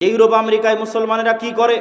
Europe, আমেরিকায় মুসলমানেরা কি করে?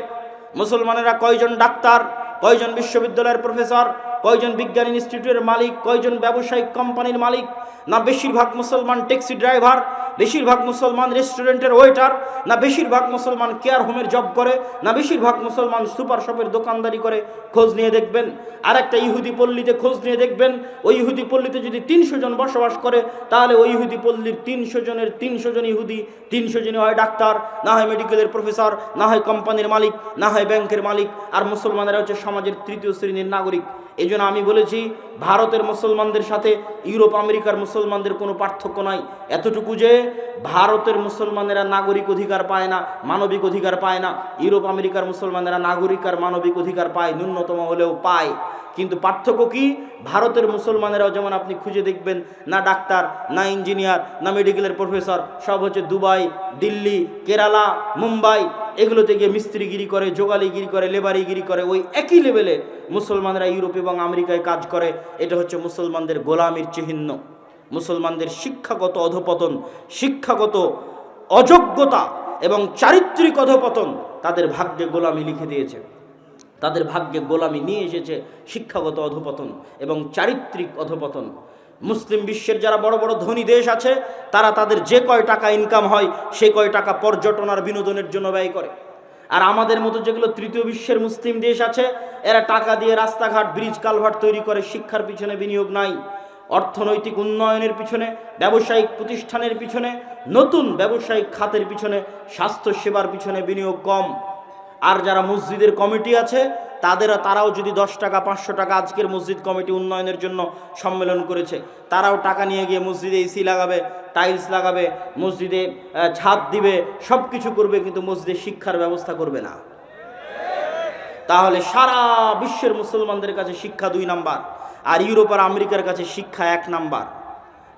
মুসলমানেরা কয়জন ডাক্তার, কয়জন বিশ্ববিদ্যালয়ের প্রফেসর, কয়জন বিজ্ঞান ইনস্টিটিউটের মালিক, কয়জন ব্যবসায়িক কোম্পানির মালিক, না বেশিরভাগ মুসলমান ট্যাক্সি ড্রাইভার বেশিরভাগ মুসলমান রেস্টুরেন্টের ওয়েটার না বেশিরভাগ মুসলমান কেয়ার হোমের জব করে, না বেশিরভাগ মুসলমান সুপার শপের দোকানদারি করে, খোঁজ নিয়ে দেখবেন। আর একটা ইহুদি পল্লীতে খোঁজ নিয়ে দেখবেন, ওই ইহুদি পল্লীতে যদি তিনশো জন বসবাস করে, তাহলে ওই ইহুদি পল্লীর তিনশো জনের তিনশো জন ইহুদি, তিনশো জনই হয় ডাক্তার, না হয় মেডিকেলের প্রফেসর না হয় কোম্পানির মালিক, না হয় ব্যাংকের মালিক, আর মুসলমানেরা হচ্ছে সমাজের তৃতীয় শ্রেণির নাগরিক। এই আমি বলেছি, ভারতের মুসলমানদের সাথে, ইউরোপ, আমেরিকার মুসলমানদের কোনো পার্থক্য নাই। এতটুকু যে ভারতের মুসলমানেরা নাগরিক অধিকার পায় না, মানবিক অধিকার পায় না। ইউরোপ, আমেরিকার মুসলমানেরা নাগরিক আর মানবিক অধিকার পায়, ন্যূনতম হলেও পায়। কিন্তু পার্থক্য কি? ভারতের মুসলমানেরাও যেমন আপনি খুঁজে দেখবেন, না ডাক্তার, না ইঞ্জিনিয়ার, না মেডিকেলের প্রফেসর, সব হচ্ছে দুবাই, দিল্লি, কেরালা, মুম্বাই। এগুলোতে গিয়ে মিস্ত্রিগিরি করে যোগালিগিরি করে, লেবারিগিরি করে, ওই একই লেভেলে মুসলমানরা ইউরোপ এবং আমেরিকায় কাজ করে। এটা হচ্ছে মুসলমানদের গোলামির চিহ্ন। মুসলমানদের শিক্ষাগত অধপতন, শিক্ষাগত অযোগ্যতা এবং চারিত্রিক অধপতন তাদের ভাগ্যে গোলামি লিখে দিয়েছে। তাদের ভাগ্যে গোলামি নিয়ে এসেছে শিক্ষাগত অধপতন এবং চারিত্রিক অধপতন। মুসলিম বিশ্বের যারা বড় বড় ধনী দেশ আছে, তারা তাদের যে কয় টাকা ইনকাম হয়, সে কয় টাকা পর্যটন আর বিনোদনের জন্য ব্যয় করে। আর আমাদের মতো যেগুলো তৃতীয় বিশ্বের মুসলিম দেশ আছে, এরা টাকা দিয়ে রাস্তাঘাট ব্রিজ কালভার্ট তৈরি করে, শিক্ষার পিছনে বিনিয়োগ নাই। অর্থনৈতিক উন্নয়নের পিছনে, ব্যবসায়িক প্রতিষ্ঠানের পিছনে, নতুন ব্যবসায়িক খাতের পিছনে স্বাস্থ্য সেবার পিছনে বিনিয়োগ কম। আর যারা মসজিদের কমিটি আছে তাদেরও তারাও যদি দশ টাকা, পাঁচশো টাকা আজকের মসজিদ কমিটি উন্নয়নের জন্য সম্মেলন করেছে, তারাও টাকা নিয়ে গিয়ে মসজিদে এসি লাগাবে, টাইলস লাগাবে, মসজিদে ছাদ দিবে সব কিছু করবে, কিন্তু মসজিদে শিক্ষার ব্যবস্থা করবে না। তাহলে সারা বিশ্বের মুসলমানদের কাছে শিক্ষা দুই নাম্বার। আর ইউরোপ আর আমেরিকার কাছে শিক্ষা এক নাম্বার।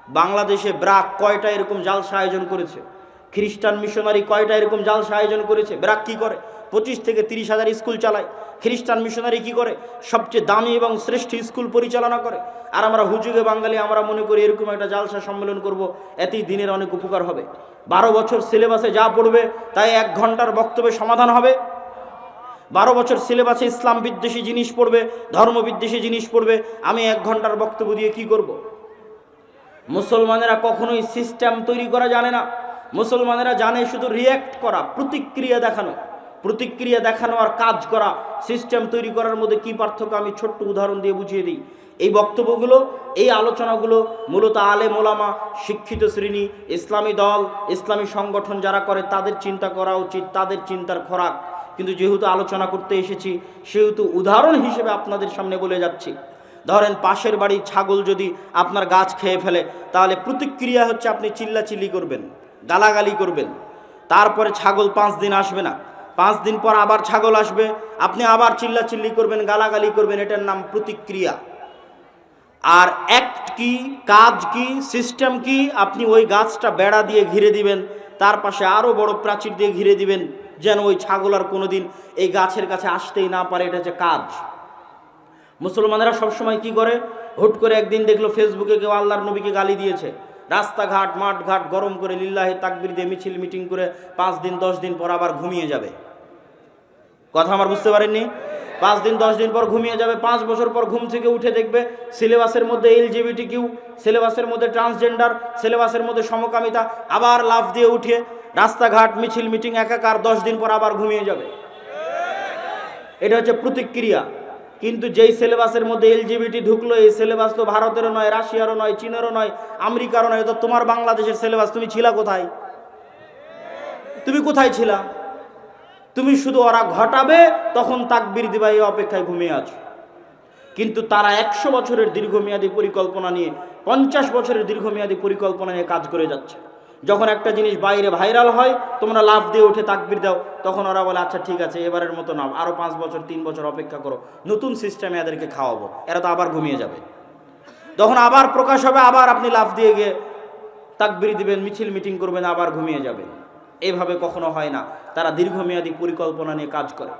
বাংলাদেশে ব্রাক কয়টা এরকম জালসা আয়োজন করেছে? খ্রিস্টান মিশনারি কয়টা এরকম জালসা আয়োজন করেছে? ব্রাক কি করে? পঁচিশ থেকে তিরিশ হাজার স্কুল চালায়। খ্রিস্টান মিশনারি কি করে? সবচেয়ে দামি এবং শ্রেষ্ঠ স্কুল পরিচালনা করে। আর আমরা হুজুগে বাঙালি, আমরা মনে করি এরকম একটা জালসা সম্মেলন করব, এতেই দিনের অনেক উপকার হবে। বারো বছর সিলেবাসে যা পড়বে, তাই এক ঘণ্টার বক্তব্যে সমাধান হবে। বারো বছর সিলেবাসে ইসলাম বিদ্বেষী জিনিস পড়বে, ধর্ম বিদ্বেষী জিনিস পড়বে, আমি এক ঘণ্টার বক্তব্য দিয়ে কি করব। মুসলমানেরা কখনোই সিস্টেম তৈরি করা জানে না। মুসলমানেরা জানে শুধু রিয়্যাক্ট করা, প্রতিক্রিয়া দেখানো। প্রতিক্রিয়া দেখানো আর কাজ করা, সিস্টেম তৈরি করার মধ্যে কি পার্থক্য আমি ছোট্ট উদাহরণ দিয়ে বুঝিয়ে দিই। এই বক্তব্যগুলো, এই আলোচনাগুলো মূলত আলে মোলামা শিক্ষিত শ্রেণি, ইসলামী দল, ইসলামী সংগঠন যারা করে, তাদের চিন্তা করা উচিত, তাদের চিন্তার খোরাক। কিন্তু যেহেতু আলোচনা করতে এসেছি, সেহেতু উদাহরণ হিসেবে আপনাদের সামনে বলে যাচ্ছি। ধরেন পাশের বাড়ির ছাগল যদি আপনার গাছ খেয়ে ফেলে, তাহলে প্রতিক্রিয়া হচ্ছে আপনি চিল্লাচিল্লি করবেন, গালাগালি করবেন। তারপরে ছাগল পাঁচ দিন আসবে না। পাঁচ দিন পর আবার ছাগল আসবে, আপনি আবার চিল্লাচিল্লি করবেন, গালাগালি করবেন, এটার নাম প্রতিক্রিয়া। আর অ্যাক্ট কি, কাজ কি সিস্টেম কি, আপনি ওই গাছটা বেড়া দিয়ে ঘিরে দিবেন, তার পাশে আরও বড় প্রাচীর দিয়ে ঘিরে দিবেন। যেন ওই ছাগল আর কোনোদিন এই গাছের কাছে আসতেই না পারে, এটা হচ্ছে কাজ। মুসলমানেরা সবসময় কি করে? হুট করে একদিন দেখল ফেসবুকে কেউ আল্লাহর নবীকে গালি দিয়েছে। রাস্তাঘাট, মাঠঘাট গরম করে লিল্লাহে তাকবির দিয়ে মিছিল মিটিং করে পাঁচ দিন, দশ দিন পর আবার ঘুমিয়ে যাবে। কথা আমার বুঝতে পারেননি? পাঁচ দিন, দশ দিন পর ঘুমিয়ে যাবে, পাঁচ বছর পর ঘুম থেকে উঠে দেখবে সিলেবাসের মধ্যে এলজিবিটি কিউ সিলেবাসের মধ্যে ট্রান্সজেন্ডার, সিলেবাসের মধ্যে সমকামিতা, আবার লাফ দিয়ে উঠে রাস্তাঘাট, মিছিল, মিটিং, একাকার দশ দিন পর আবার ঘুমিয়ে যাবে। এটা হচ্ছে প্রতিক্রিয়া। কিন্তু যেই সিলেবাসের মধ্যে এলজিবিটি ঢুকলো, এই সিলেবাস তো ভারতেরও নয়, রাশিয়ারও নয়, চীনেরও নয়, আমেরিকারও নয় তো তোমার বাংলাদেশের সিলেবাস তুমি ছিলা কোথায়? তুমি কোথায় ছিলা? তুমি শুধু ওরা ঘটাবে, তখন তাকবির দিবা, এই অপেক্ষায় ঘুমিয়ে আছো। কিন্তু তারা একশো বছরের দীর্ঘমেয়াদী পরিকল্পনা নিয়ে, পঞ্চাশ বছরের দীর্ঘমেয়াদী পরিকল্পনা নিয়ে কাজ করে যাচ্ছে। যখন একটা জিনিস বাইরে ভাইরাল হয়, তোমরা লাভ দিয়ে উঠে তাকবির দাও, তখন ওরা বলে আচ্ছা ঠিক আছে, এবারের মতো নাও আরও পাঁচ বছর, তিন বছর অপেক্ষা করো, নতুন সিস্টেমে এদেরকে খাওয়াবো, এরা তো আবার ঘুমিয়ে যাবে। তখন আবার প্রকাশ হবে, আবার আপনি লাভ দিয়ে গিয়ে তাকবির দিবেন, মিছিল মিটিং করবেন, আবার ঘুমিয়ে যাবেন। এইভাবে কখনো হয় না, তারা দীর্ঘমেয়াদী পরিকল্পনা নিয়ে কাজ করে।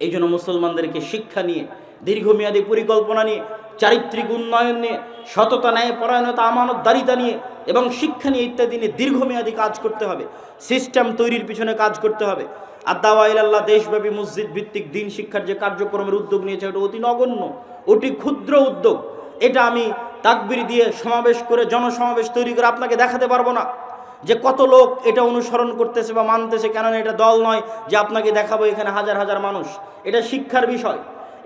এই জন্য মুসলমানদেরকে শিক্ষা নিয়ে দীর্ঘমেয়াদী পরিকল্পনা নিয়ে, চারিত্রিক উন্নয়ন নিয়ে, সততা ন্যায় পরায়ণতা, আমানতদারিতা নিয়ে এবং শিক্ষা নিয়ে ইত্যাদি নিয়ে দীর্ঘমেয়াদী কাজ করতে হবে। সিস্টেম তৈরির পিছনে কাজ করতে হবে। আদাওয়া ইলাল্লাহ দেশব্যাপী মসজিদ ভিত্তিক দিন শিক্ষার যে কার্যক্রমের উদ্যোগ নিয়েছে, ওটা অতি নগণ্য, অতি ক্ষুদ্র উদ্যোগ। এটা আমি তাকবির দিয়ে সমাবেশ করে, জনসমাবেশ তৈরি করে আপনাকে দেখাতে পারব না যে কত লোক এটা অনুসরণ করতেছে বা মানতেছে। কেননা এটা দল নয় যে আপনাকে দেখাবো এখানে হাজার হাজার মানুষ। এটা শিক্ষার বিষয়।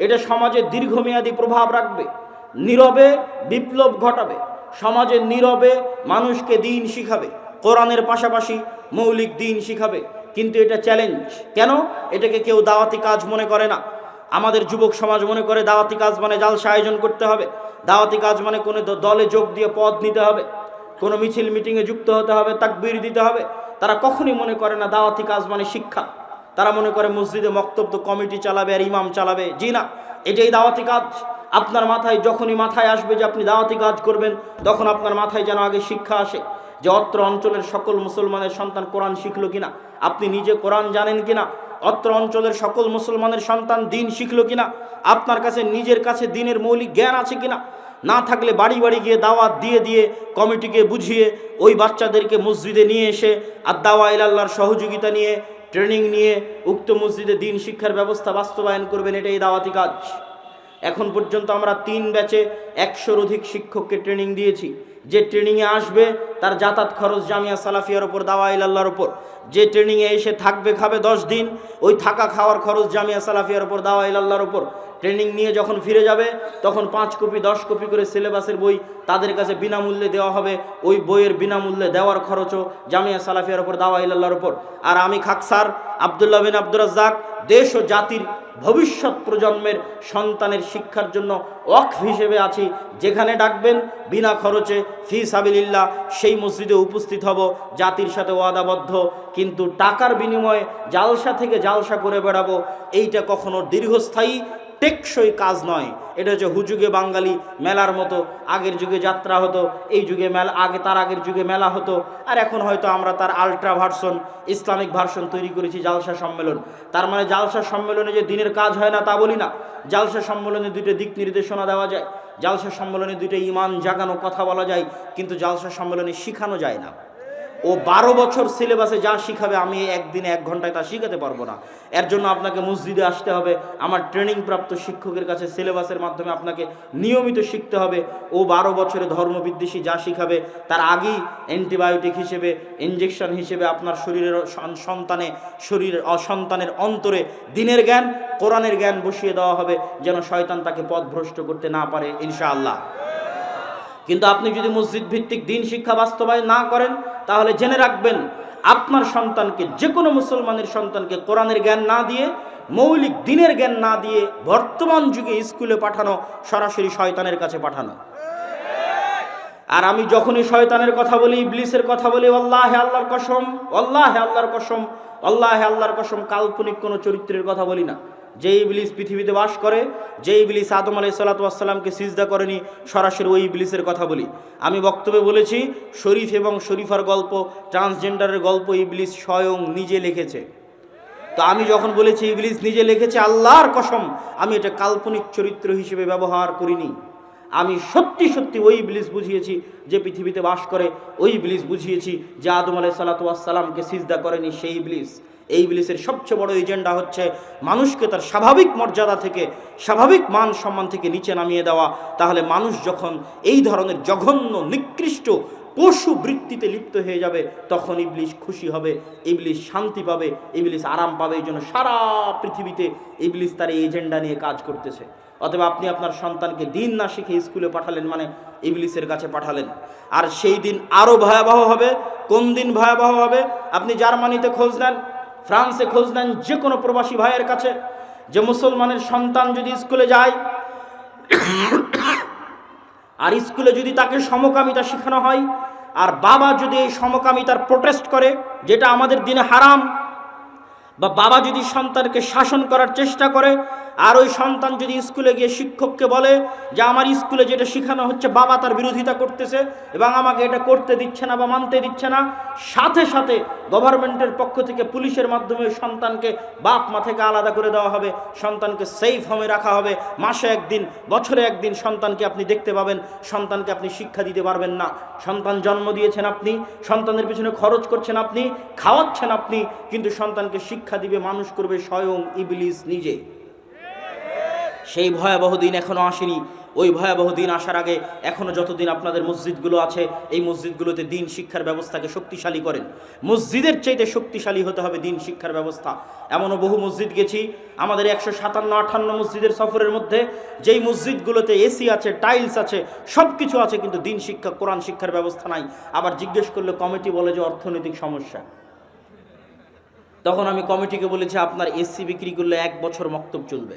এটা সমাজে দীর্ঘমেয়াদী প্রভাব রাখবে, নীরবে বিপ্লব ঘটাবে, সমাজে নীরবে মানুষকে দিন শিখাবে, কোরআনের পাশাপাশি মৌলিক দিন শিখাবে, কিন্তু এটা চ্যালেঞ্জ কেন? এটাকে কেউ দাওয়াতি কাজ মনে করে না। আমাদের যুবক সমাজ মনে করে দাওয়াতি কাজ মানে জালসা আয়োজন করতে হবে। দাওয়াতি কাজ মানে কোনো দলে যোগ দিয়ে পদ নিতে হবে, কোনো মিছিল মিটিংয়ে যুক্ত হতে হবে, তাকবীর দিতে হবে। তারা কখনই মনে করে না দাওয়াতি কাজ মানে শিক্ষা। তারা মনে করে মসজিদে মক্তব্য কমিটি চালাবে আর ইমাম চালাবে। জি না, এটাই দাওয়াতি কাজ। আপনার মাথায় যখনই মাথায় আসবে যে আপনি দাওয়াতি কাজ করবেন, তখন আপনার মাথায় যেন আগে শিক্ষা আসে যে অত্র অঞ্চলের সকল মুসলমানের সন্তান কোরআন শিখলো কিনা, আপনি নিজে কোরআন জানেন কিনা, অত্র অঞ্চলের সকল মুসলমানের সন্তান দিন শিখলো কিনা, আপনার কাছে নিজের কাছে দিনের মৌলিক জ্ঞান আছে কিনা, না থাকলে বাড়ি বাড়ি গিয়ে দাওয়াত দিয়ে দিয়ে কমিটিকে বুঝিয়ে ওই বাচ্চাদেরকে মসজিদে নিয়ে এসে আর দাওয়া ইলাল্লাহর সহযোগিতা নিয়ে ট্রেনিং নিয়ে উক্ত মসজিদে দিন শিক্ষার ব্যবস্থা বাস্তবায়ন করবেন, এটাই দাওয়াতি কাজ। এখন পর্যন্ত আমরা তিন ব্যাচে একশোর অধিক শিক্ষককে ট্রেনিং দিয়েছি। যে ট্রেনিংয়ে আসবে, তার যাতায়াত খরচ জামিয়া সালাফিয়ার ওপর দাওয়া ইলাল্লাহর ওপর। যে ট্রেনিংয়ে এসে থাকবে, খাবে দশ দিন, ওই থাকা খাওয়ার খরচ জামিয়া সালাফিয়ার ওপর দাওয়া ইলাল্লাহর ওপর ট্রেনিং নিয়ে যখন ফিরে যাবে, তখন পাঁচ কপি, দশ কপি করে সিলেবাসের বই তাদের কাছে বিনামূল্যে দেওয়া হবে। ওই বইয়ের বিনামূল্যে দেওয়ার খরচও জামিয়া সালাফিয়ার ওপর দাওয়া ইলাল্লাহর ওপর আর আমি খাকসার আবদুল্লাহ বিন আব্দুর রাজ্জাক, দেশ ও জাতির ভবিষ্যৎ প্রজন্মের সন্তানের শিক্ষার জন্য ওয়াকফ হিসেবে আছি। যেখানে ডাকবেন, বিনা খরচে, ফি সাবিলিল্লাহ, সেই মসজিদে উপস্থিত হব, জাতির সাথে ওয়াদাবদ্ধ। কিন্তু টাকার বিনিময়ে জালসা থেকে জালসা করে বেড়াবো। এইটা কখনো দীর্ঘস্থায়ী, টেকসই কাজ নয়। এটা হচ্ছে হুযুগে বাঙালি মেলার মতো। আগের যুগে যাত্রা হতো, এই যুগে মেলা, আগে তার আগের যুগে মেলা হতো। আর এখন হয়তো আমরা তার আলট্রা ভার্সন ইসলামিক ভার্সন তৈরি করেছি জালসা সম্মেলন। তার মানে জালসা সম্মেলনে যে দিনের কাজ হয় না তা বলি না। জালসা সম্মেলনে দুটো দিক নির্দেশনা দেওয়া যায়। জালসা সম্মেলনে দুটো ইমান জাগানো কথা বলা যায়, কিন্তু জালসা সম্মেলনে শিখানো যায় না। ও বারো বছর সিলেবাসে যা শিখাবে আমি একদিনে এক ঘন্টায় তা শিখাতে পারব না। এর জন্য আপনাকে মসজিদে আসতে হবে। আমার ট্রেনিং প্রাপ্ত শিক্ষকের কাছে সিলেবাসের মাধ্যমে আপনাকে নিয়মিত শিখতে হবে। ও বারো বছরে ধর্মবিদ্বেষী যা শিখাবে, তার আগেই অ্যান্টিবায়োটিক হিসেবে ইঞ্জেকশন হিসেবে আপনার শরীরের সন্তানে শরীরের অসন্তানের অন্তরে দিনের জ্ঞান, কোরআনের জ্ঞান বসিয়ে দেওয়া হবে, যেন শয়তান তাকে পথভ্রষ্ট করতে না পারে, ইনশাআল্লাহ। কিন্তু আপনি যদি মসজিদ ভিত্তিক দিন শিক্ষা বাস্তবায়ন না করেন, তাহলে জেনে রাখবেন, আপনার সন্তানকে যে কোনো মুসলমানের সন্তানকে কোরআনের জ্ঞান না দিয়ে, মৌলিক দিনের জ্ঞান না দিয়ে বর্তমান যুগে স্কুলে পাঠানো, সরাসরি শয়তানের কাছে পাঠানো। আর আমি যখনই শয়তানের কথা বলি, ইবলিসের কথা বলি আল্লাহ আল্লাহর কসম আল্লাহ আল্লাহর কসম আল্লাহ আল্লাহর কসম, কাল্পনিক কোনো চরিত্রের কথা বলি না। যে ইবলিস পৃথিবীতে বাস করে, যে ইবলিস আদম আলাই সাল্লাতামকে সিজদা করেনি, সরাসরি ওই ইবলিসের কথা বলি। আমি বক্তব্যে বলেছি, শরীফ এবং শরীফার গল্প, ট্রান্সজেন্ডারের গল্প ইবলিস স্বয়ং নিজে লিখেছে। তো আমি যখন বলেছি ইবলিস নিজে লিখেছে, আল্লাহর কসম, আমি এটা কাল্পনিক চরিত্র হিসেবে ব্যবহার করিনি। আমি সত্যি সত্যি ওই ইবলিস বুঝিয়েছি যে পৃথিবীতে বাস করে, ওই ইবলিস বুঝিয়েছি যে আদম আলাই সালাতামকে সিজদা করেনি সেই ইবলিস। এই বিলিসের সবচেয়ে বড় এজেন্ডা হচ্ছে মানুষকে তার স্বাভাবিক মর্যাদা থেকে, স্বাভাবিক মান সম্মান থেকে নিচে নামিয়ে দেওয়া। তাহলে মানুষ যখন এই ধরনের জঘন্য, নিকৃষ্ট পশু বৃত্তিতে লিপ্ত হয়ে যাবে, তখন ইবলিশ খুশি হবে ইবলিশ শান্তি পাবে ইবলিশ আরাম পাবে। এই জন্য সারা পৃথিবীতে ইবলিশ তার এই এজেন্ডা নিয়ে কাজ করতেছে। অথবা আপনি আপনার সন্তানকে দিন না শিখে স্কুলে পাঠালেন মানে ইবলিসের কাছে পাঠালেন। আর সেই দিন আরও ভয়াবহ হবে। কোন দিন ভয়াবহ হবে? আপনি জার্মানিতে খোঁজ নেন। ফ্রান্সে খোঁজ নেন যে কোনো প্রবাসী ভাইয়ের কাছে, যে মুসলমানের সন্তান যদি স্কুলে যায়, আর স্কুলে যদি তাকে সমকামিতা শেখানো হয়, আর বাবা যদি এই সমকামিতার প্রোটেস্ট করে, যেটা আমাদের দিনে হারাম, বা বাবা যদি সন্তানকে শাসন করার চেষ্টা করে আর ওই সন্তান যদি স্কুলে গিয়ে শিক্ষককে বলে যে আমার স্কুলে যেটা শেখানো হচ্ছে, বাবা তার বিরোধিতা করতেছে এবং আমাকে এটা করতে দিচ্ছে না বা মানতে দিচ্ছে না, সাথে সাথে গভর্নমেন্টের পক্ষ থেকে পুলিশের মাধ্যমে সন্তানকে বাপ মা থেকে আলাদা করে দেওয়া হবে, সন্তানকে সেফ হোমে রাখা হবে। মাসে একদিন, বছরে একদিন সন্তানকে আপনি দেখতে পাবেন, সন্তানকে আপনি শিক্ষা দিতে পারবেন না। সন্তান জন্ম দিয়েছেন আপনি, সন্তানের পিছনে খরচ করছেন আপনি, খাওয়াচ্ছেন আপনি, কিন্তু সন্তানকে শিক্ষা দিবে মানুষ করবে স্বয়ং ইবলিস নিজে। সেই ভয়াবহ দিন এখনও আসেনি। ওই ভয়াবহ দিন আসার আগে এখনও যতদিন আপনাদের মসজিদগুলো আছে, এই মসজিদগুলোতে দিন শিক্ষার ব্যবস্থাকে শক্তিশালী করেন। মসজিদের চাইতে শক্তিশালী হতে হবে দিন শিক্ষার ব্যবস্থা। এমনও বহু মসজিদ গেছি, আমাদের একশো সাতান্ন, আঠান্ন মসজিদের সফরের মধ্যে যেই মসজিদগুলোতে এসি আছে, টাইলস আছে সব কিছু আছে, কিন্তু দিন শিক্ষা, কোরআন শিক্ষার ব্যবস্থা নাই। আবার জিজ্ঞেস করলে, কমিটি বলে যে অর্থনৈতিক সমস্যা। তখন আমি কমিটিকে বলেছি, আপনার এসি বিক্রি করলে এক বছর মক্তব চলবে।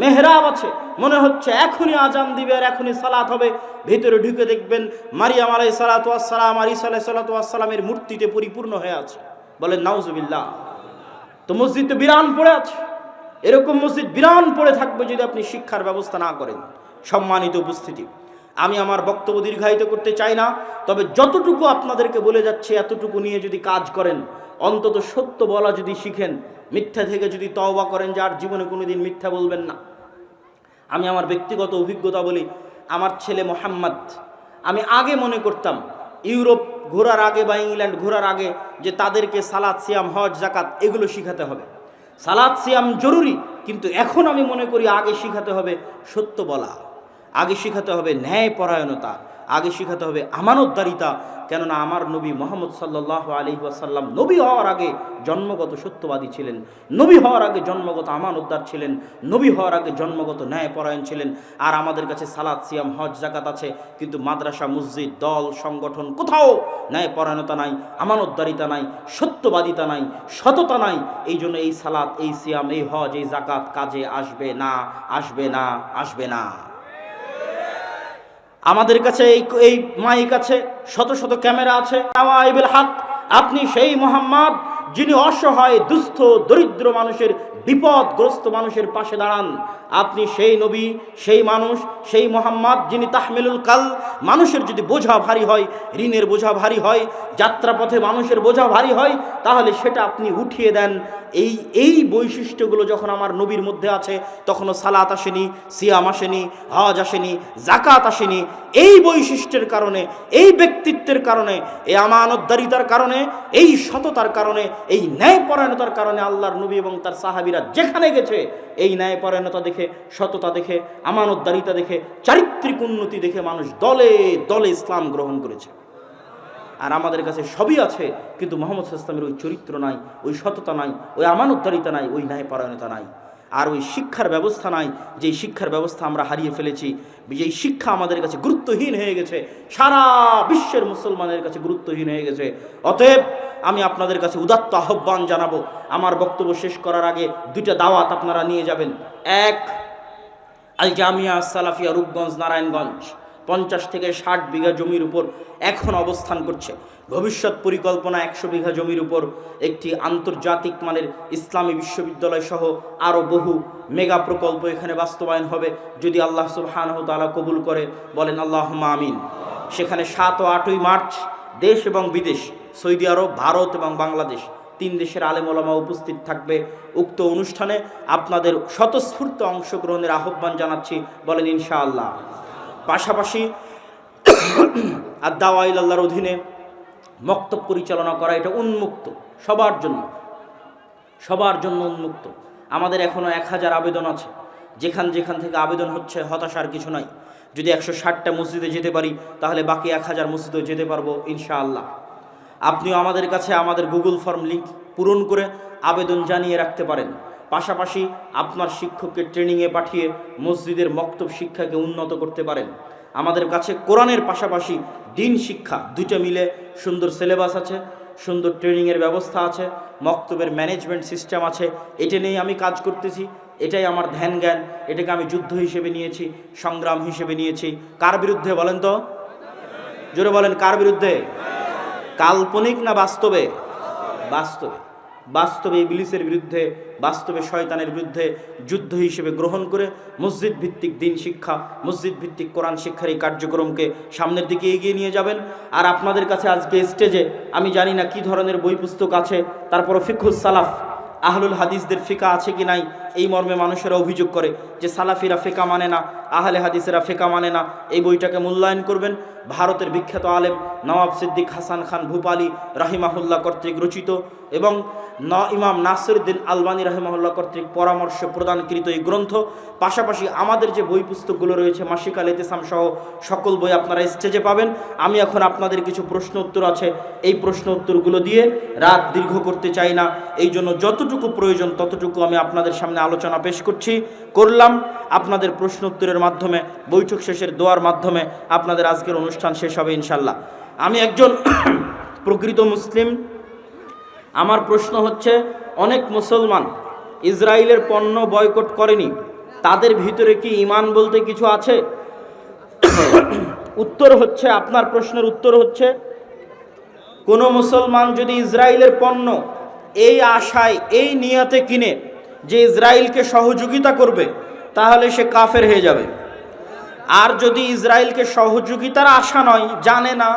মেহরাব আছে। মনে হচ্ছে এখনই আজান দিবে আর এখনই সালাত হবে। ভেতরে ঢুকে দেখবেন মারিয়াম আলাই সালাতাম আর ইসা আলাই সালাতামের মূর্তিতে পরিপূর্ণ হয়ে আছে। বলেন, নাউজুবিল্লাহ। তো মসজিদ তো বিরান পড়ে আছে। এরকম মসজিদ বিরান পড়ে থাকবে যদি আপনি শিক্ষার ব্যবস্থা না করেন। সম্মানিত উপস্থিতি, আমি আমার বক্তব্য দীর্ঘায়িত করতে চাই না, তবে যতটুকু আপনাদেরকে বলে যাচ্ছে, এতটুকু নিয়ে যদি কাজ করেন অন্তত সত্য বলা যদি শিখেন, মিথ্যা থেকে যদি তওবা করেন যে আর জীবনে কোনোদিন মিথ্যা বলবেন না। আমি আমার ব্যক্তিগত অভিজ্ঞতা বলি, আমার ছেলে মোহাম্মদ, আমি আগে মনে করতাম, ইউরোপ ঘোরার আগে বা ইংল্যান্ড ঘোরার আগে যে তাদেরকে সালাদ, সিয়াম, হজ জাকাত এগুলো শিখাতে হবে। সালাদ, সিয়াম জরুরি, কিন্তু এখন আমি মনে করি আগে শিখাতে হবে সত্য বলা, আগে শিখাতে হবে ন্যায় পরায়ণতা আগে শিখাতে হবে আমানতদারিতা। কেননা আমার নবী মোহাম্মদ সাল্লাহ আলী ওয়াসাল্লাম নবী হওয়ার আগে জন্মগত সত্যবাদী ছিলেন। নবী হওয়ার আগে জন্মগত আমানতদার ছিলেন। নবী হওয়ার আগে জন্মগত ন্যায়পরায়ণ ছিলেন। আর আমাদের কাছে সালাদ সিয়াম, হজ জাকাত আছে। কিন্তু মাদ্রাসা, মসজিদ, দল, সংগঠন কোথাও ন্যায়পরায়ণতা নাই, আমানতদারিতা নাই, সত্যবাদিতা নাই, সততা নাই। এই জন্য এই সালাত, এই সিয়াম, এই হজ, এই জাকাত কাজে আসবে না আসবে না আসবে না। আমাদের কাছে এই এই মাইক আছে, শত শত ক্যামেরা আছে। আওয়াইবুল আপনি সেই মোহাম্মদ যিনি অসহায়, দুস্থ, দরিদ্র মানুষের বিপদগ্রস্ত মানুষের পাশে দাঁড়ান। আপনি সেই নবী, সেই মানুষ, সেই মোহাম্মদ যিনি তাহমিলুল কাল, মানুষের যদি বোঝা ভারী হয়, ঋণের বোঝা ভারী হয়, যাত্রাপথে মানুষের বোঝা ভারী হয়, তাহলে সেটা আপনি উঠিয়ে দেন। এই এই বৈশিষ্ট্যগুলো যখন আমার নবীর মধ্যে আছে, তখনও সালাত আসেনি, সিয়াম আসেনি, হজ আসেনি জাকাত আসেনি। এই বৈশিষ্ট্যের কারণে, এই ব্যক্তিত্বের কারণে, এই আমানতদারিতার কারণে, এই সততার কারণে, এই ন্যায়পরায়ণতার কারণে আল্লাহর নবী এবং তার সাহাবিরা যেখানে গেছে, এই ন্যায়পরায়ণতা দেখে, সততা দেখে, আমানতদারিতা দেখে, চারিত্রিক উন্নতি দেখে মানুষ দলে দলে ইসলাম গ্রহণ করেছে। আর আমাদের কাছে সবই আছে, কিন্তু মোহাম্মদ ইসলামের ওই চরিত্র নাই, ওই সততা নাই, ওই আমানতদারিতা নাই, ওই ন্যায়পরায়ণতা নাই। আর ওই শিক্ষার ব্যবস্থা নাই, যেই শিক্ষার ব্যবস্থা আমরা হারিয়ে ফেলেছি, যেই শিক্ষা আমাদের কাছে গুরুত্বহীন হয়ে গেছে, সারা বিশ্বের মুসলমানের কাছে গুরুত্বহীন হয়ে গেছে। অতএব আমি আপনাদের কাছে উদাত্ত আহ্বান জানাব। আমার বক্তব্য শেষ করার আগে দুইটা দাওয়াত আপনারা নিয়ে যাবেন। এক আল জামিয়া সালাফিয়া রূপগঞ্জ, নারায়ণগঞ্জ, পঞ্চাশ থেকে ষাট বিঘা জমির উপর এখন অবস্থান করছে। ভবিষ্যৎ পরিকল্পনা একশো বিঘা জমির উপর একটি আন্তর্জাতিক মানের ইসলামী বিশ্ববিদ্যালয় সহ আরও বহু মেগা প্রকল্প এখানে বাস্তবায়ন হবে। যদি আল্লাহ সুবহানহ তাআলা কবুল করে, বলেন আল্লাহ আমিন। সেখানে সাত ও আটই মার্চ, দেশ এবং বিদেশ সৌদি আরব, ভারত এবং বাংলাদেশ তিন দেশের আলেমোলামা উপস্থিত থাকবে। উক্ত অনুষ্ঠানে আপনাদের স্বতঃস্ফূর্ত অংশগ্রহণের আহ্বান জানাচ্ছি বলেন ইনশাআল্লাহ। পাশাপাশি আদাওয়াইল আল্লাহর অধীনে মক্তব পরিচালনা করা এটা উন্মুক্ত, সবার জন্য সবার জন্য উন্মুক্ত। আমাদের এখনও এক হাজার আবেদন আছে। যেখান যেখান থেকে আবেদন হচ্ছে, হতাশার কিছু নাই। যদি একশো ষাটটা মসজিদে যেতে পারি, তাহলে বাকি এক হাজার মসজিদেও যেতে পারব ইনশাআল্লাহ। আপনিও আমাদের কাছে আমাদের গুগল ফর্ম লিঙ্ক পূরণ করে আবেদন জানিয়ে রাখতে পারেন। পাশাপাশি আপনার শিক্ষককে ট্রেনিংয়ে পাঠিয়ে মসজিদের মক্তব শিক্ষাকে উন্নত করতে পারেন। আমাদের কাছে কোরআনের পাশাপাশি দিন শিক্ষা দুইটা মিলে সুন্দর সিলেবাস আছে, সুন্দর ট্রেনিংয়ের ব্যবস্থা আছে, মক্তবের ম্যানেজমেন্ট সিস্টেম আছে। এটা নিয়ে আমি কাজ করতেছি। এটাই আমার ধ্যান জ্ঞান। এটাকে আমি যুদ্ধ হিসেবে নিয়েছি, সংগ্রাম হিসেবে নিয়েছি। কার বিরুদ্ধে বলেন তো? জোরে বলেন, কার বিরুদ্ধে? কাল্পনিক না বাস্তবে? বাস্তবে। বাস্তবে ইবলিসের বিরুদ্ধে, বাস্তবে শয়তানের বিরুদ্ধে যুদ্ধ হিসেবে গ্রহণ করে মসজিদ ভিত্তিক দিন শিক্ষা, মসজিদ ভিত্তিক কোরআন শিক্ষার এই কার্যক্রমকে সামনের দিকে এগিয়ে নিয়ে যাবেন। আর আপনাদের কাছে আজকে স্টেজে আমি জানি না কি ধরনের বই পুস্তক আছে, তারপরও ফিকুস সালাফ আহলুল হাদিসদের ফেকা আছে কি নাই? এই মর্মে মানুষেরা অভিযোগ করে যে সালাফিরা ফেকা মানে না, আহলে হাদিসেরা ফেকা মানে না। এই বইটাকে মূল্যায়ন করবেন। ভারতের বিখ্যাত আলেম নওয়াব সিদ্দিক হাসান খান ভূপালী রাহিমাহুল্লাহ কর্তৃক রচিত এবং ন ইমাম নাসিরুদ্দিন আলবানী রাহিমাহুল্লাহ কর্তৃক পরামর্শ প্রদানকৃত এই গ্রন্থ। পাশাপাশি আমাদের যে বই পুস্তকগুলো রয়েছে মাসিক আল ইতেসাম সহ সকল বই আপনারা স্টেজে পাবেন। আমি এখন আপনাদের কিছু প্রশ্ন উত্তর আছে। এই প্রশ্ন উত্তরগুলো দিয়ে রাত দীর্ঘ করতে চাই না। এই জন্য যতটুকু প্রয়োজন ততটুকু আমি আপনাদের সামনে আলোচনা পেশ করছি। করলাম। আপনাদের প্রশ্ন উত্তরের মাধ্যমে, বৈঠক শেষের দোয়ার মাধ্যমে আপনাদের আজকের অনুষ্ঠান শেষ হবে ইনশাল্লাহ আমি একজন প্রকৃত মুসলিম। আমার প্রশ্ন হচ্ছে, অনেক মুসলমান ইসরায়েলের পণ্য বয়কট করেনি, তাদের ভিতরে কি ইমান বলতে কিছু আছে? উত্তর হচ্ছে, আপনার প্রশ্নের উত্তর হচ্ছে, কোনো মুসলমান যদি ইসরায়েলের পণ্য এই আশায়, এই নিয়াতে কিনে যে ইসরায়েলকে সহযোগিতা করবে, তাহলে সে কাফের হয়ে যাবে। আর যদি ইসরায়েলকে সহযোগিতার আশা নয়, জানে না,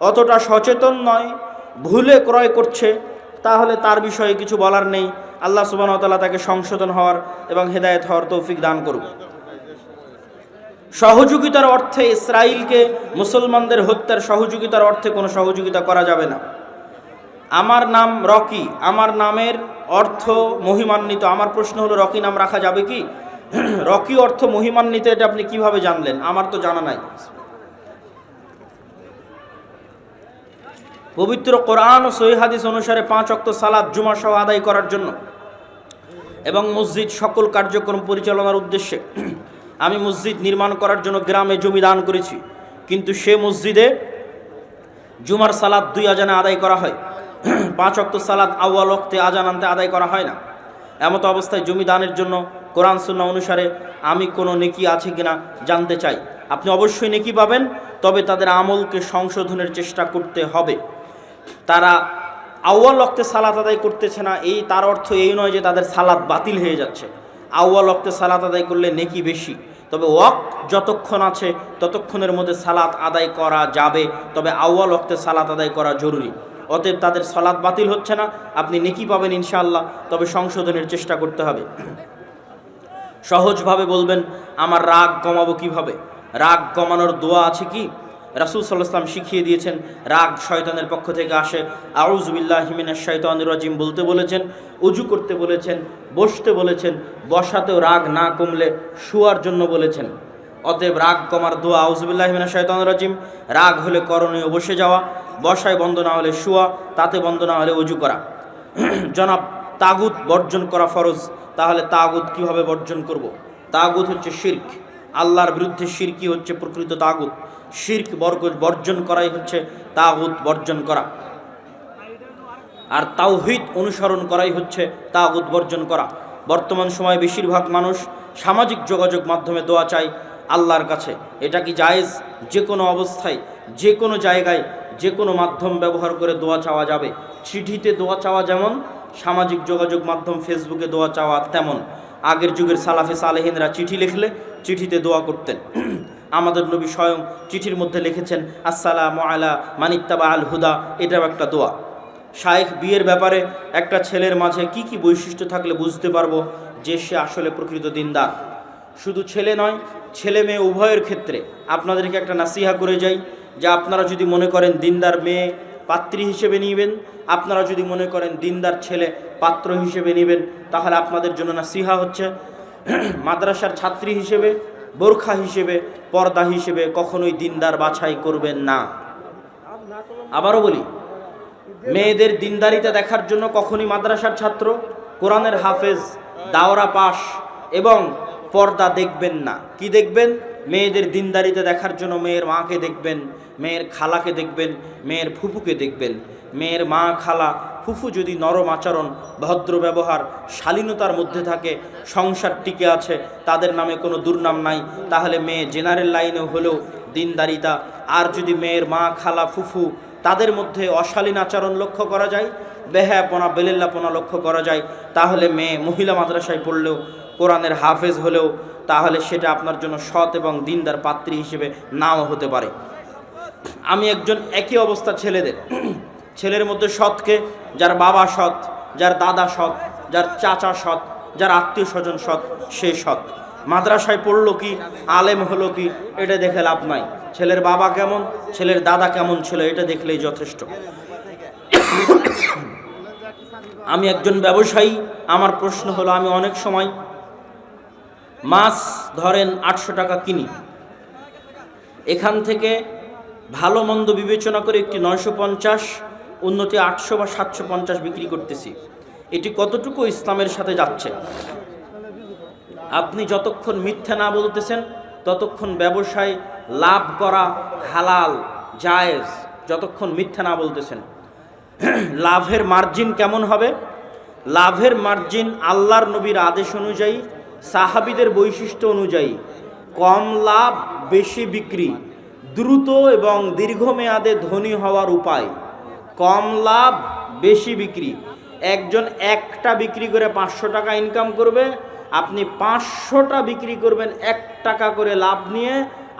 অতটা সচেতন নয়, ভুলে ক্রয় করছে তাহলে তার বিষয়ে কিছু বলার নেই। আল্লাহ সুবাহতাল্লাহ তাকে সংশোধন হওয়ার এবং হেদায়েত হওয়ার তৌফিক দান করুক। সহযোগিতার অর্থে ইসরায়েলকে মুসলমানদের হত্যার সহযোগিতার অর্থে কোনো সহযোগিতা করা যাবে না। আমার নাম রকি, আমার নামের অর্থ মহিমান্বিত। আমার প্রশ্ন হলো, রকি নাম রাখা যাবে কি? রকি অর্থ মহিমান্বিত, এটা আপনি কীভাবে জানলেন? আমার তো জানা নাই। পবিত্র কোরআন ও সহি হাদিস অনুসারে পাঁচ অক্ত সালাদ জুমা সহ আদায় করার জন্য এবং মসজিদ সকল কার্যক্রম পরিচালনার উদ্দেশ্যে আমি মসজিদ নির্মাণ করার জন্য গ্রামে জমি দান করেছি। কিন্তু সে মসজিদে জুমার সালাদ দুই আজানে আদায় করা হয়। পাঁচ অক্ত সালাদ আউয়াল অক্তে আজান আনতে আদায় করা হয় না। এমতো অবস্থায় জমি দানের জন্য কোরআন সুন্না অনুসারে আমি কোনো নেকি আছে কিনা জানতে চাই। আপনি অবশ্যই নেকি পাবেন, তবে তাদের আমলকে সংশোধনের চেষ্টা করতে হবে। তারা আউয়াল অক্তে সালাত আদায় করতেছে না, এই তার অর্থ এই নয় যে তাদের সালাত বাতিল হয়ে যাচ্ছে। আউয়াল অক্তে সালাত আদায় করলে নেকি বেশি। তবে ওয়াক যতক্ষণ আছে, ততক্ষণের মধ্যে সালাত আদায় করা যাবে, তবে আউয়াল অক্তে সালাত আদায় করা জরুরি। অতএব তাদের সালাত বাতিল হচ্ছে না, আপনি নেকি পাবেন ইনশাআল্লাহ, তবে সংশোধনের চেষ্টা করতে হবে। সহজভাবে বলবেন, আমার রাগ কমাবো কীভাবে? রাগ কমানোর দোয়া আছে কি? রাসুল সাল্লাহাম শিখিয়ে দিয়েছেন, রাগ শয়তানের পক্ষ থেকে আসে। আউজবিল্লাহ হিমিনা শৈতানুর রাজিম বলতে বলেছেন, উজু করতে বলেছেন, বসতে বলেছেন, বসাতেও রাগ না কমলে শুয়ার জন্য বলেছেন। অতএব রাগ কমার দোয়া আউজুবিল্লাহমিনা শৈতান রাজিম, রাগ হলে করণীয় বসে যাওয়া, বসায় বন্ধ না হলে শুয়া, তাতে বন্ধ না হলে উজু করা। জনাব, তাগুত বর্জন করা ফরজ, তাহলে তাগুত কীভাবে বর্জন করব। তাগুত হচ্ছে শির্ক, আল্লাহর বিরুদ্ধে শিরকি হচ্ছে প্রকৃত তাগুত। শির্ক বর্গ বর্জন করাই হচ্ছে তাগুত বর্জন করা। আর তাওহিদ অনুসরণ করাই হচ্ছে তাগুত বর্জন করা। বর্তমান সময়ে বেশিরভাগ মানুষ সামাজিক যোগাযোগ মাধ্যমে দোয়া চায় আল্লাহর কাছে। এটা কি জায়েজ? যে কোনো অবস্থায়, যে কোনো জায়গায়, যে কোনো মাধ্যম ব্যবহার করে দোয়া চাওয়া যাবে। চিঠিতে দোয়া চাওয়া যেমন, সামাজিক যোগাযোগ মাধ্যম ফেসবুকে দোয়া চাওয়া তেমন। আগের যুগের সালাফে সালেহিনরা চিঠি লিখলে চিঠিতে দোয়া করতেন। আমাদের নবী স্বয়ং চিঠির মধ্যে লিখেছেন, আসসালাম আলা মানিত্তাবা আল হুদা। এটাও একটা দোয়া। শায়েখ বিয়ের ব্যাপারে একটা ছেলের মাঝে কি কি বৈশিষ্ট্য থাকলে বুঝতে পারব যে সে আসলে প্রকৃত দিনদার? শুধু ছেলে নয়, ছেলে মেয়ে উভয়ের ক্ষেত্রে আপনাদেরকে একটা নাসিহা করে যাই যে আপনারা যদি মনে করেন দিনদার মেয়ে পাত্রী হিসেবে নিবেন, আপনারা যদি মনে করেন দিনদার ছেলে পাত্র হিসেবে নেবেন, তাহলে আপনাদের জন্য নাসিহা হচ্ছে মাদ্রাসার ছাত্রী হিসেবে বোরখা হিসেবে, পর্দা হিসেবে কখনোই দিনদার বাছাই করবেন না। আবারও বলি, মেয়েদের দিনদারিতা দেখার জন্য কখনই মাদ্রাসার ছাত্র, কোরআনের হাফেজ, দাওরা পাশ এবং পর্দা দেখবেন না। কি দেখবেন? মেয়েদের দিনদারিতা দেখার জন্য মেয়ের মাকে দেখবেন, মেয়ের খালাকে দেখবেন, মেয়ের ফুফুকে দেখবেন, মেয়ের মা খালা ফুফু যদি নরম আচরণ, ভদ্র ব্যবহার, শালীনতার মধ্যে থাকে, সংসার টিকে আছে, তাদের নামে কোনো দুর্নাম নাই, তাহলে মেয়ে জেনারেল লাইনে হলেও দিনদারিতা। আর যদি মেয়ের মা, খালা, ফুফু তাদের মধ্যে অশালীন আচরণ লক্ষ্য করা যায়, বেহায়াপনা, বেলেল্লাপনা লক্ষ্য করা যায়, তাহলে মেয়ে মহিলা মাদ্রাসায় পড়লেও, কোরআনের হাফেজ হলেও, তাহলে সেটা আপনার জন্য সৎ এবং দিনদার পাত্রী হিসেবে নাও হতে পারে। আমি একজন একই অবস্থা ছেলেদের। ছেলের মধ্যে সৎকে, যার বাবা সৎ, যার দাদা সৎ, যার চাচা সৎ, যার আত্মীয় স্বজন সৎ, সে সৎ। মাদ্রাসায় পড়ল কি, আলেম হলো কি, এটা দেখে লাভ নাই। ছেলের বাবা কেমন, ছেলের দাদা কেমন ছিল, এটা দেখলেই যথেষ্ট। আমি একজন ব্যবসায়ী, আমার প্রশ্ন হলো, আমি অনেক সময় মাছ ধরেন আটশো টাকা কিনি। এখান থেকে ভালো মন্দ বিবেচনা করে একটি নয়শো পঞ্চাশ অন্যটি আটশো বা সাতশো পঞ্চাশ বিক্রি করতেছি। এটি কতটুকু ইসলামের সাথে যাচ্ছে? আপনি যতক্ষণ মিথ্যা না বলতেছেন, ততক্ষণ ব্যবসায় লাভ করা হালাল, জায়েজ, যতক্ষণ মিথ্যা না বলতেছেন। লাভের মার্জিন কেমন হবে? লাভের মার্জিন আল্লাহর নবীর আদেশ অনুযায়ী, সাহাবিদের বৈশিষ্ট্য অনুযায়ী, কম লাভ, বেশি বিক্রি, দ্রুত এবং দীর্ঘমেয়াদে ধনী হওয়ার উপায়। কম লাভ, বেশি বিক্রি। একজন একটা বিক্রি করে পাঁচশো টাকা ইনকাম করবে, আপনি পাঁচশোটা বিক্রি করবেন, এক টাকা করে লাভ নিয়ে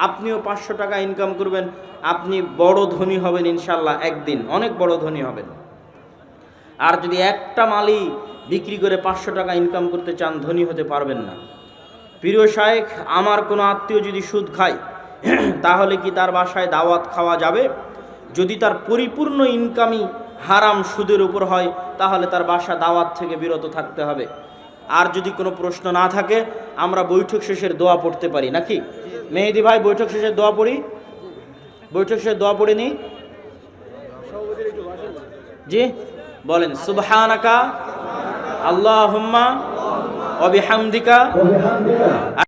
আপনিও পাঁচশো টাকা ইনকাম করবেন। আপনি বড় ধনী হবেন ইনশাল্লাহ একদিন, অনেক বড় ধনী হবেন। আর যদি একটা মালই বিক্রি করে পাঁচশো টাকা ইনকাম করতে চান, ধনী হতে পারবেন না। প্রিয় শায়েখ, আমার কোনো আত্মীয় যদি সুদ খায়, তাহলে কি তার বাসায় দাওয়াত খাওয়া যাবে? যদি তার পরিপূর্ণ ইনকামই হারাম সুদের উপর হয়, তাহলে তার বাসা দাওয়াত থেকে বিরত থাকতে হবে। আর যদি কোনো প্রশ্ন না থাকে, আমরা বৈঠক শেষের দোয়া পড়তে পারি, নাকি? মেহেদি ভাই, বৈঠক শেষের দোয়া পড়ি? বৈঠক শেষের দোয়া পড়িনি জি, বলেন, সুবহানাকা, আল্লাহুম্মা, ওয়া বিহামদিকা